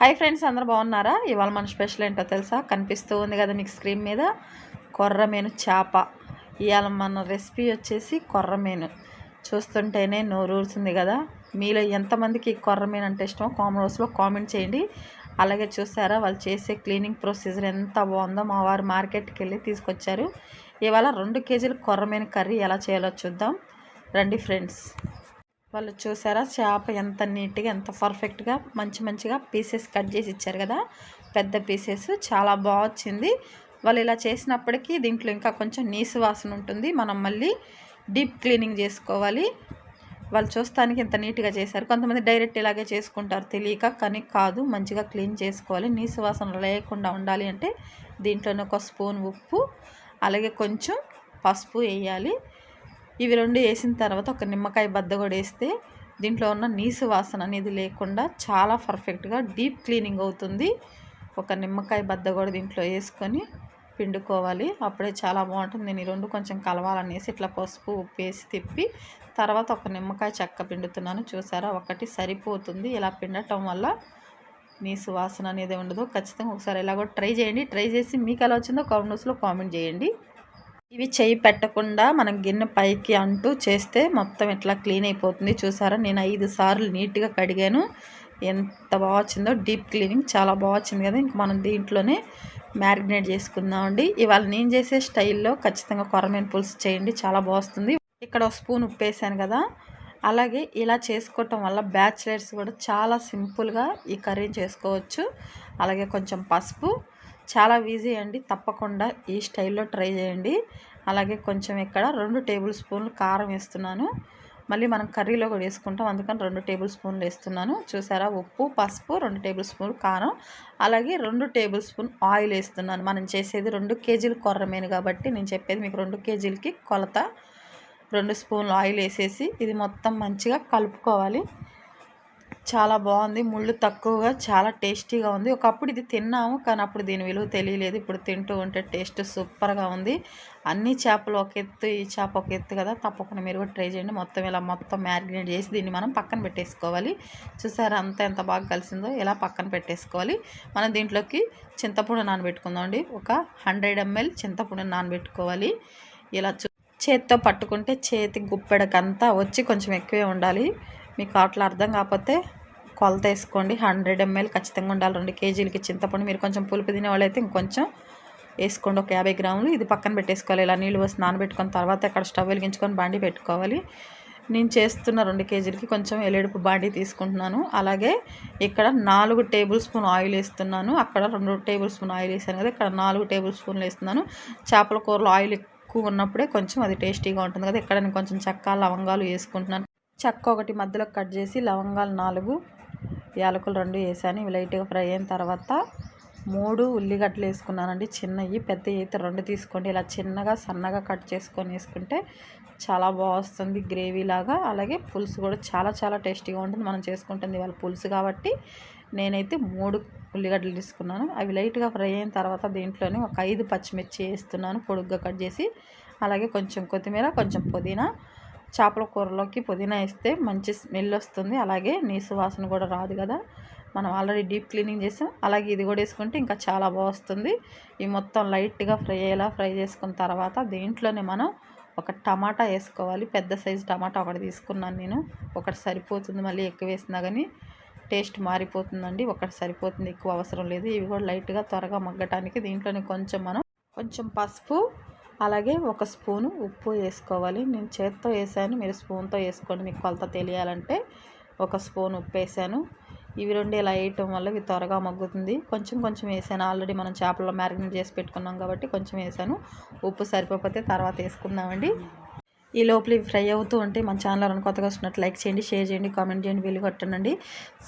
Hi friends అందరు బాగున్నారా? ఇవాళ మన స్పెషల్ ఏంటో తెలుసా? కనిపిస్తూ ఉంది కదా మీకు స్క్రీన్ మీద? కొర్రమేను చేప. ఇవాళ మన రెసిపీ వచ్చేసి కొర్రమేను చూస్తుంటేనే నోరూరుతుంది కదా? మీలో ఎంతమందికి కొర్రమేను అంటే ఇష్టమో కామెంట్ హౌస్లో కామెంట్ చేయండి. అలాగే చూసారా వాళ్ళు చేసే క్లీనింగ్ ప్రొసీజర్ ఎంత బాగుందో మా వారు మార్కెట్కి వెళ్ళి తీసుకొచ్చారు. ఇవాళ రెండు కేజీలు కొర్రమేను కర్రీ ఎలా చేయాలో చూద్దాం. రండి ఫ్రెండ్స్ వాళ్ళు చూసారా? చేప ఎంత నీట్గా ఎంత పర్ఫెక్ట్గా మంచి మంచిగా పీసెస్ కట్ చేసి ఇచ్చారు కదా? పెద్ద పీసెస్. చాలా బాగా వచ్చింది వాళ్ళు ఇలా చేసినప్పటికీ దీంట్లో ఇంకా కొంచెం నీసు వాసన ఉంటుంది. మనం మళ్ళీ డీప్ క్లీనింగ్ చేసుకోవాలి. వాళ్ళు చూస్తానికి ఇంత నీట్గా చేశారు. కొంతమంది డైరెక్ట్ ఇలాగే చేసుకుంటారు తెలియక కానీ కాదు. మంచిగా క్లీన్ చేసుకోవాలి. నీసు వాసన లేకుండా ఉండాలి అంటే దీంట్లోనే ఒక స్పూన్ ఉప్పు అలాగే కొంచెం పసుపు వేయాలి. ఇవి రెండు వేసిన తర్వాత ఒక నిమ్మకాయ బద్ద కూడా వేస్తే దీంట్లో ఉన్న నీసు వాసన అనేది లేకుండా చాలా పర్ఫెక్ట్గా డీప్ క్లీనింగ్ అవుతుంది. ఒక నిమ్మకాయ బద్ద కూడా దీంట్లో వేసుకొని పిండుకోవాలి. అప్పుడే చాలా బాగుంటుంది. నేను ఈ రెండు కొంచెం కలవాలనేసి ఇట్లా పసుపు ఉప్పు వేసి తిప్పి తర్వాత ఒక నిమ్మకాయ చెక్క పిండుతున్నాను. చూసారా? ఒకటి సరిపోతుంది. ఇలా పిండటం వల్ల నీసు వాసన అనేది ఉండదు. ఖచ్చితంగా ఒకసారి ఇలా కూడా ట్రై చేయండి. ట్రై చేసి మీకు ఎలా వచ్చిందో కామెంట్స్లో కామెంట్ చేయండి. ఇవి చేయి పెట్టకుండా మనం గిన్నె పైకి అంటూ చేస్తే మొత్తం ఇట్లా క్లీన్ అయిపోతుంది చూసారా? నేను ఐదు సార్లు నీట్గా కడిగాను. ఎంత బాగా వచ్చిందో డీప్ క్లీనింగ్ చాలా బాగా వచ్చింది కదా! ఇంక మనం దీంట్లోనే మ్యారినేట్ చేసుకుందామండి ఇవాళ నేను చేసే స్టైల్లో ఖచ్చితంగా కొరమైన పులుసు చేయండి చాలా బాగుంది ఇక్కడ ఒక స్పూన్ ఉప్పేసాను కదా! అలాగే ఇలా చేసుకోవటం వల్ల బ్యాచిలర్స్ కూడా చాలా సింపుల్గా ఈ కర్రీ చేసుకోవచ్చు. అలాగే కొంచెం పసుపు చాలా ఈజీ అండి. తప్పకుండా ఈ స్టైల్లో ట్రై చేయండి. అలాగే కొంచెం ఇక్కడ రెండు టేబుల్ స్పూన్లు కారం వేస్తున్నాను. మళ్ళీ మనం కర్రీలో కూడా వేసుకుంటాం. అందుకని రెండు టేబుల్ స్పూన్లు వేస్తున్నాను. చూసారా? ఉప్పు పసుపు రెండు టేబుల్ స్పూన్ కారం. అలాగే రెండు టేబుల్ స్పూన్ ఆయిల్ వేస్తున్నాను. మనం చేసేది రెండు కేజీలు కొర్రమేను కాబట్టి నేను చెప్పేది మీకు రెండు కేజీలకి కొలత రెండు స్పూన్లు ఆయిల్ వేసేసి ఇది మొత్తం మంచిగా కలుపుకోవాలి. చాలా బాగుంది. ముళ్ళు తక్కువగా చాలా టేస్టీగా ఉంది. ఒకప్పుడు ఇది తిన్నాము కానీ అప్పుడు దీని విలువ తెలియలేదు. ఇప్పుడు తింటూ ఉంటే టేస్ట్ సూపర్గా ఉంది. అన్ని చేపలు ఒక ఎత్తు ఈ చేప ఒక ఎత్తు కదా. తప్పకుండా మీరు కూడా ట్రై చేయండి. మొత్తం ఇలా మొత్తం మ్యారినేట్ చేసి దీన్ని మనం పక్కన పెట్టేసుకోవాలి. చూసారా అంత ఎంత బాగా కలిసిందో? ఇలా పక్కన పెట్టేసుకోవాలి. మనం దీంట్లోకి చింతపండు నానబెట్టుకుందామండి ఒక హండ్రెడ్ ఎంఎల్ చింతపండు నానబెట్టుకోవాలి. ఇలా చేతితో పట్టుకుంటే చేతి గుప్పెడకంతా వచ్చి కొంచెం ఎక్కువే ఉండాలి. మీకు అట్లా అర్థం కాకపోతే కొలత వేసుకోండి. హండ్రెడ్ ఎంఎల్ ఖచ్చితంగా ఉండాలి. రెండు కేజీలకి చింతపండు. మీరు కొంచెం పులుపు తినే వాళ్ళైతే ఇంకొంచెం వేసుకోండి. ఒక యాభై గ్రాములు ఇది పక్కన పెట్టేసుకోవాలి. ఇలా నీళ్ళు వస్తే నానబెట్టుకున్న తర్వాత అక్కడ స్టవ్ వెలిగించుకొని బాండి పెట్టుకోవాలి. నేను చేస్తున్న రెండు కేజీలకి కొంచెం ఎలేడుపు బాండి తీసుకుంటున్నాను. అలాగే ఇక్కడ నాలుగు టేబుల్ స్పూన్ ఆయిల్ వేస్తున్నాను. అక్కడ రెండు టేబుల్ స్పూన్ ఆయిల్ వేసాను కదా ఇక్కడ నాలుగు టేబుల్ స్పూన్లు వేస్తున్నాను. చేపల కూరలో ఆయిల్ ఎక్కువ ఉన్నప్పుడే కొంచెం అది టేస్టీగా ఉంటుంది కదా. ఇక్కడ నేను కొంచెం చెక్క లవంగాలు వేసుకుంటున్నాను. చెక్క ఒకటి మధ్యలో కట్ చేసి లవంగాలు నాలుగు యాలకులు రెండు వేసాను. ఇవి లైట్గా ఫ్రై అయిన తర్వాత మూడు ఉల్లిగడ్డలు వేసుకున్నానండి. చిన్నవి పెద్ద అయితే రెండు తీసుకోండి. ఇలా చిన్నగా సన్నగా కట్ చేసుకొని వేసుకుంటే చాలా బాగుస్తుంది గ్రేవీ లాగా. అలాగే పులుసు కూడా చాలా చాలా టేస్టీగా ఉంటుంది. మనం చేసుకుంటుంది వాళ్ళ పులుసు కాబట్టి నేనైతే మూడు ఉల్లిగడ్డలు తీసుకున్నాను. అవి లైట్గా ఫ్రై అయిన తర్వాత దీంట్లోనే ఒక ఐదు పచ్చిమిర్చి వేస్తున్నాను. పొడుగ్గా కట్ చేసి అలాగే కొంచెం కొత్తిమీర కొంచెం పుదీనా చేపల కూరలోకి పుదీనా వేస్తే మంచి స్మెల్ వస్తుంది. అలాగే నీసు వాసన కూడా రాదు కదా. మనం ఆల్రెడీ డీప్ క్లీనింగ్ చేసాం. అలాగే ఇది కూడా వేసుకుంటే ఇంకా చాలా బాగుస్తుంది ఈ మొత్తం లైట్గా ఫ్రై అయ్యేలా ఫ్రై చేసుకున్న తర్వాత దీంట్లోనే మనం ఒక టమాటా వేసుకోవాలి. పెద్ద సైజు టమాటా ఒకటి తీసుకున్నాను నేను. ఒకటి సరిపోతుంది మళ్ళీ ఎక్కువ వేసినా కానీ టేస్ట్ మారిపోతుందండి. ఒకటి సరిపోతుంది ఎక్కువ అవసరం లేదు. ఇవి కూడా లైట్గా త్వరగా మగ్గటానికి దీంట్లోనే కొంచెం మనం కొంచెం పసుపు అలాగే ఒక స్పూను ఉప్పు వేసుకోవాలి. నేను చేత్తో వేసాను. మీరు స్పూన్తో వేసుకోండి. మీకు కొలత తెలియాలంటే ఒక స్పూన్ ఉప్పు వేసాను. ఇవి రెండు ఇలా వేయటం వల్ల ఇవి త్వరగా మగ్గుతుంది. కొంచెం కొంచెం వేసాను. ఆల్రెడీ మనం చేపల్లో మ్యారినేట్ చేసి పెట్టుకున్నాం కాబట్టి కొంచెం వేసాను. ఉప్పు సరిపోతే తర్వాత వేసుకుందామండి. ఈ లోపల ఫ్రై అవుతూ ఉంటే మన ఛానల్ ఎవరైనా కొత్తగా వస్తున్నట్టు లైక్ చేయండి షేర్ చేయండి కామెంట్ చేయండి వీలు కొట్టండి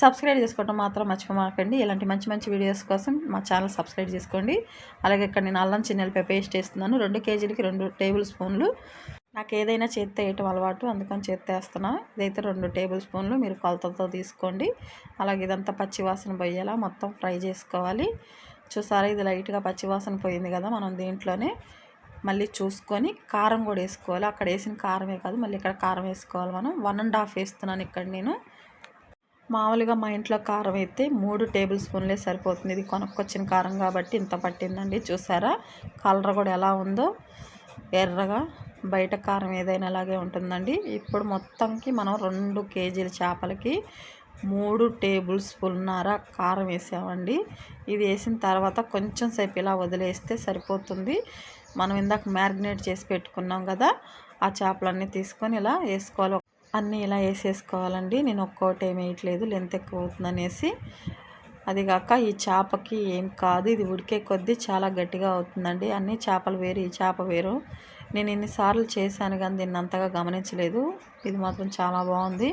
సబ్స్క్రైబ్ చేసుకోవడం మాత్రం మర్చిపోమాకండి. ఇలాంటి మంచి మంచి వీడియోస్ కోసం మా ఛానల్ సబ్స్క్రైబ్ చేసుకోండి. అలాగే ఇక్కడ నేను అల్లం చిన్నెలపై పేస్ట్ వేస్తున్నాను రెండు కేజీలకి రెండు టేబుల్ స్పూన్లు నాకు ఏదైనా చేత్తే వేయటం అలవాటు అందుకని చేత్తే వేస్తున్నా. ఇదైతే రెండు టేబుల్ స్పూన్లు మీరు కొలతలతో తీసుకోండి. అలాగే ఇదంతా పచ్చివాసన పోయేలా మొత్తం ఫ్రై చేసుకోవాలి. చూసారా? ఇది లైట్గా పచ్చివాసన పోయింది కదా మనం దీంట్లోనే. మళ్ళీ చూసుకొని కారం కూడా వేసుకోవాలి. అక్కడ వేసిన కారమే కాదు మళ్ళీ ఇక్కడ కారం వేసుకోవాలి మనం. వన్ అండ్ హాఫ్ వేస్తున్నాను ఇక్కడ నేను. మామూలుగా మా ఇంట్లో కారం అయితే మూడు టేబుల్ స్పూన్లే సరిపోతుంది. ఇది కొనుక్కొచ్చిన కారం కాబట్టి ఇంత పట్టిందండి. చూసారా? కలర్ కూడా ఎలా ఉందో. ఎర్రగా బయట కారం ఏదైనా అలాగే ఉంటుందండి. ఇప్పుడు మొత్తంకి మనం రెండు కేజీల చేపలకి మూడు టేబుల్ స్పూన్నర కారం వేసామండి. ఇది వేసిన తర్వాత కొంచెం సేపు ఇలా వదిలేస్తే సరిపోతుంది. మనం ఇందాక మ్యారినేట్ చేసి పెట్టుకున్నాం కదా ఆ చేపలన్నీ తీసుకొని ఇలా వేసుకోవాలి. అన్నీ ఇలా వేసేసుకోవాలండి. నేను ఒక్కోటి ఏమి వేయట్లేదు లెంత్ ఎక్కువ అవుతుంది అనేసి అది కాక ఈ చేపకి ఏం కాదు ఇది ఉడికే కొద్దీ చాలా గట్టిగా అవుతుందండి. అన్ని చేపలు వేరు ఈ చేప వేరు. నేను ఎన్నిసార్లు చేశాను కానీ దీన్ని అంతగా గమనించలేదు. ఇది మాత్రం చాలా బాగుంది.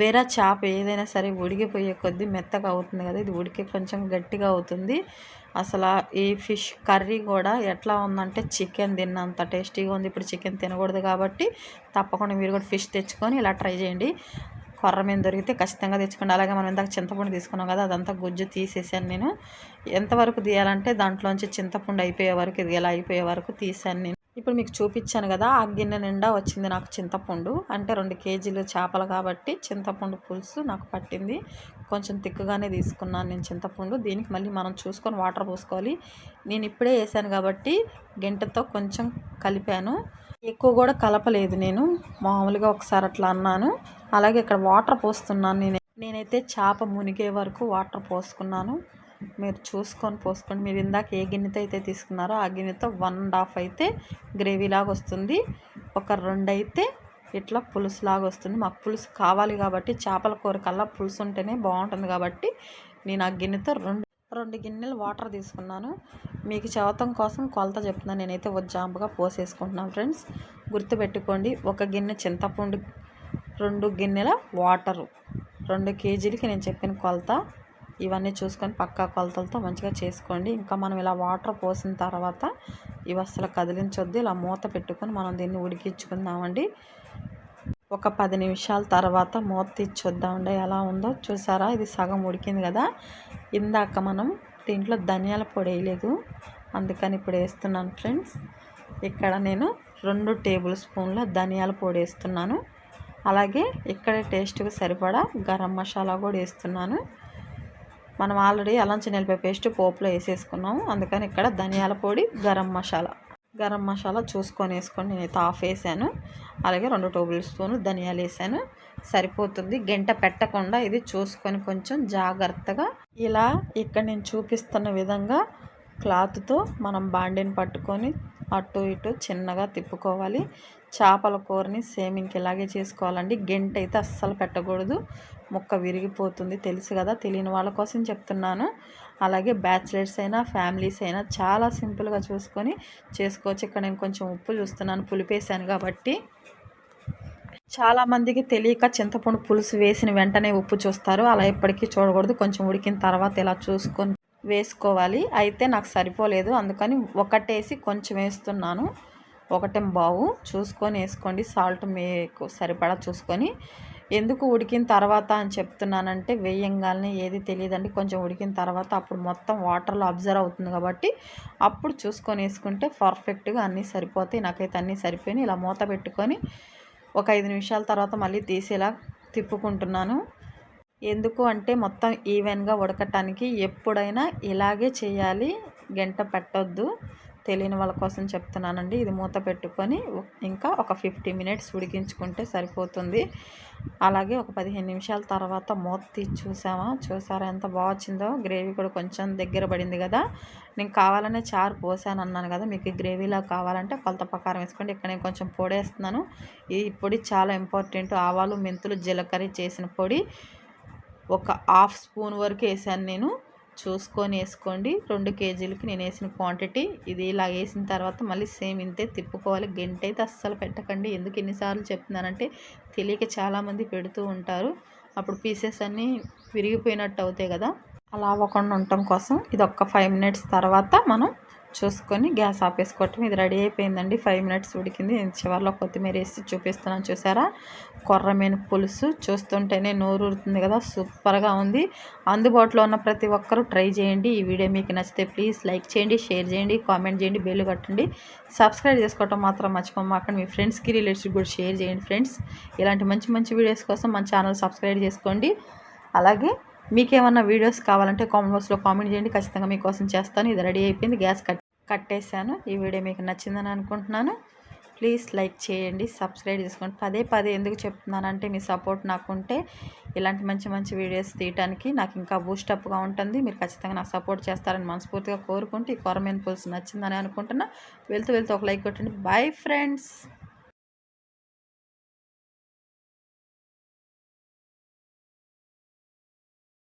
వేరే చేప ఏదైనా సరే ఉడికిపోయే కొద్దీ మెత్తగా అవుతుంది కదా ఇది ఉడికి కొంచెం గట్టిగా అవుతుంది. అసలు ఈ ఫిష్ కర్రీ కూడా ఎట్లా ఉందంటే చికెన్ తిన్నంత టేస్టీగా ఉంది. ఇప్పుడు చికెన్ తినకూడదు కాబట్టి తప్పకుండా మీరు కూడా ఫిష్ తెచ్చుకొని ఇలా ట్రై చేయండి. కొర్ర మీద దొరికితే ఖచ్చితంగా తెచ్చుకోండి. అలాగే మనం ఇందాక చింతపండు తీసుకున్నాం కదా అదంతా గుజ్జు తీసేసాను నేను. ఎంతవరకు తీయాలంటే దాంట్లోంచి చింతపండు అయిపోయే వరకు ఇది ఎలా అయిపోయే వరకు తీసాను నేను. ఇప్పుడు మీకు చూపించాను కదా ఆ గిన్నె నిండా వచ్చింది నాకు చింతపండు. అంటే రెండు కేజీలు చేపలు కాబట్టి చింతపండు పులుసు నాకు పట్టింది. కొంచెం తిక్కుగానే తీసుకున్నాను నేను చింతపండు. దీనికి మళ్ళీ మనం చూసుకొని వాటర్ పోసుకోవాలి. నేను ఇప్పుడే వేసాను కాబట్టి గంటతో కొంచెం కలిపాను. ఎక్కువ కూడా కలపలేదు నేను. మామూలుగా ఒకసారి అట్లా అన్నాను. అలాగే ఇక్కడ వాటర్ పోస్తున్నాను నేను. నేనైతే చేప మునిగే వరకు వాటర్ పోసుకున్నాను. మీరు చూసుకొని పోసుకోండి మీరు ఇందాక ఏ గిన్నెతో అయితే తీసుకున్నారో ఆ గిన్నెతో వన్ అండ్ హాఫ్ అయితే గ్రేవీ లాగా వస్తుంది. ఒక రెండు అయితే ఇట్లా పులుసులాగా వస్తుంది. మాకు పులుసు కావాలి కాబట్టి చేపల కూర కల్లా పులుసు ఉంటేనే బాగుంటుంది కాబట్టి నేను ఆ గిన్నెతో రెండు రెండు గిన్నెలు వాటర్ తీసుకున్నాను. మీకు చవతం కోసం కొలత చెప్తున్నాను నేనైతే జాంబుగా పోసేసుకుంటున్నాను ఫ్రెండ్స్. గుర్తుపెట్టుకోండి ఒక గిన్నె చింతపండు రెండు గిన్నెల వాటరు. రెండు కేజీలకి నేను చెప్పిన కొలత. ఇవన్నీ చూసుకొని పక్కా కొలతలతో మంచిగా చేసుకోండి. ఇంకా మనం ఇలా వాటర్ పోసిన తర్వాత ఇవి అసలు కదిలించొద్దు. ఇలా మూత పెట్టుకొని మనం దీన్ని ఉడికించుకుందామండి. ఒక పది నిమిషాల తర్వాత మూత తీర్చొద్దామండి. ఎలా ఉందో చూసారా? ఇది సగం ఉడికింది కదా. ఇందాక మనం దీంట్లో ధనియాల పొడి వేయలేదు. అందుకని ఇప్పుడు వేస్తున్నాను ఫ్రెండ్స్. ఇక్కడ నేను రెండు టేబుల్ స్పూన్ల ధనియాల పొడి వేస్తున్నాను. అలాగే ఇక్కడ టేస్ట్కి సరిపడా గరం మసాలా కూడా వేస్తున్నాను. మనం ఆల్రెడీ అల్లం చిన్నెల్లిపాయ పేస్ట్ పోపులో వేసేసుకున్నాము. అందుకని ఇక్కడ ధనియాల పొడి గరం మసాలా. గరం మసాలా చూసుకొని వేసుకొని నేనైతే ఆఫ్ వేసాను. అలాగే రెండు టేబుల్ స్పూన్లు ధనియాలు వేసాను. సరిపోతుంది. గంట పెట్టకుండా ఇది చూసుకొని కొంచెం జాగ్రత్తగా ఇలా ఇక్కడ నేను చూపిస్తున్న విధంగా క్లాత్తో మనం బాండిని పట్టుకొని అటు ఇటు చిన్నగా తిప్పుకోవాలి. చేపల కూరని సేమ్ ఇలాగే చేసుకోవాలండి. గెంట అయితే అస్సలు పెట్టకూడదు. ముక్క విరిగిపోతుంది. తెలుసు కదా తెలియని వాళ్ళ కోసం చెప్తున్నాను. అలాగే బ్యాచిలర్స్ అయినా ఫ్యామిలీస్ అయినా చాలా సింపుల్గా చూసుకొని చేసుకోవచ్చు. ఇక్కడ నేను కొంచెం ఉప్పు చూస్తున్నాను. పులిపేసాను కాబట్టి. చాలామందికి తెలియక చింతపండు పులుసు వేసిన వెంటనే ఉప్పు చూస్తారు. అలా ఎప్పటికీ చూడకూడదు. కొంచెం ఉడికిన తర్వాత ఇలా చూసుకొని వేసుకోవాలి. అయితే నాకు సరిపోలేదు. అందుకని ఒకటేసి కొంచెం వేస్తున్నాను. ఒకటేం బావు. చూసుకొని వేసుకోండి. సాల్ట్ మీకు సరిపడా చూసుకొని. ఎందుకు ఉడికిన తర్వాత అని చెప్తున్నానంటే వేయంగానే ఏది తెలియదండి. కొంచెం ఉడికిన తర్వాత అప్పుడు మొత్తం వాటర్లో అబ్జర్వ్ అవుతుంది కాబట్టి అప్పుడు చూసుకొని వేసుకుంటే పర్ఫెక్ట్గా అన్నీ సరిపోతాయి. నాకైతే అన్నీ సరిపోయినాయి. ఇలా మూత పెట్టుకొని ఒక ఐదు నిమిషాల తర్వాత మళ్ళీ తీసేలా తిప్పుకుంటున్నాను. ఎందుకు అంటే మొత్తం ఈవెన్గా ఉడకటానికి ఎప్పుడైనా ఇలాగే చేయాలి. గంట పెట్టొద్దు. తెలియని వాళ్ళ కోసం చెప్తున్నానండి. ఇది మూత పెట్టుకొని ఇంకా ఒక ఫిఫ్టీ మినిట్స్ ఉడికించుకుంటే సరిపోతుంది. అలాగే ఒక పదిహేను నిమిషాల తర్వాత మూత తీసి చూసామా చూసారా ఎంత బాగా వచ్చిందో? గ్రేవీ కూడా కొంచెం దగ్గర పడింది కదా. నేను కావాలనే చారు పోసాను అన్నాను కదా. మీకు గ్రేవీలా కావాలంటే కొలత ప్రకారం వేసుకోండి. ఇక్కడ నేను కొంచెం పొడి వేస్తున్నాను. ఈ పొడి చాలా ఇంపార్టెంట్. ఆవాలు మెంతులు జీలకర్ర చేసిన పొడి. ఒక హాఫ్ స్పూన్ వరకు వేసాను నేను. చూసుకొని వేసుకోండి. రెండు కేజీలకి నేను వేసిన క్వాంటిటీ ఇది ఇలా వేసిన తర్వాత మళ్ళీ సేమ్ ఇంతే తిప్పుకోవాలి. గంట అయితే అస్సలు పెట్టకండి. ఎందుకు ఎన్నిసార్లు చెప్తున్నానంటే తెలియక చాలామంది పెడుతూ ఉంటారు. అప్పుడు పీసెస్ అన్నీ విరిగిపోయినట్టు అవుతాయి కదా. అలా అవ్వకుండా ఉండటం కోసం ఇది ఒక్క ఫైవ్ మినిట్స్ తర్వాత మనం చూసుకొని గ్యాస్ ఆపేసుకోవటం. ఇది రెడీ అయిపోయిందండి. ఫైవ్ మినిట్స్ ఉడికింది. చివరిలో కొత్తిమీర వేసి చూపిస్తున్నాను చూసారా? కొర్రమీన పులుసు చూస్తుంటేనే నోరు ఊరుతుంది కదా. సూపర్గా ఉంది. అందుబాటులో ఉన్న ప్రతి ఒక్కరూ ట్రై చేయండి. ఈ వీడియో మీకు నచ్చితే ప్లీజ్ లైక్ చేయండి షేర్ చేయండి కామెంట్ చేయండి బెల్ కట్టండి. సబ్స్క్రైబ్ చేసుకోవటం మాత్రం మర్చిపోమాకండి మీ ఫ్రెండ్స్కి రిలేటివ్స్ కూడా షేర్ చేయండి ఫ్రెండ్స్. ఇలాంటి మంచి మంచి వీడియోస్ కోసం మన ఛానల్ సబ్స్క్రైబ్ చేసుకోండి. అలాగే మీకేమన్నా వీడియోస్ కావాలంటే కామెంట్ బాక్స్లో కామెంట్ చేయండి. ఖచ్చితంగా మీకోసం చేస్తాను. ఇది రెడీ అయిపోయింది. గ్యాస్ కట్ కట్టేశాను. ఈ వీడియో మీకు నచ్చిందని అనుకుంటున్నాను. ప్లీజ్ లైక్ చేయండి. సబ్స్క్రైబ్ చేసుకోండి. పదే పదే ఎందుకు చెప్తున్నానంటే మీ సపోర్ట్ నాకుంటే ఇలాంటి మంచి మంచి వీడియోస్ తీయడానికి నాకు ఇంకా బూస్టప్గా ఉంటుంది. మీరు ఖచ్చితంగా నాకు సపోర్ట్ చేస్తారని మనస్ఫూర్తిగా కోరుకుంటూ ఈ కొరమైన పులుసు నచ్చిందని అనుకుంటున్నా. వెళ్తూ వెళ్తూ ఒక లైక్ కొట్టండి. Bye friends.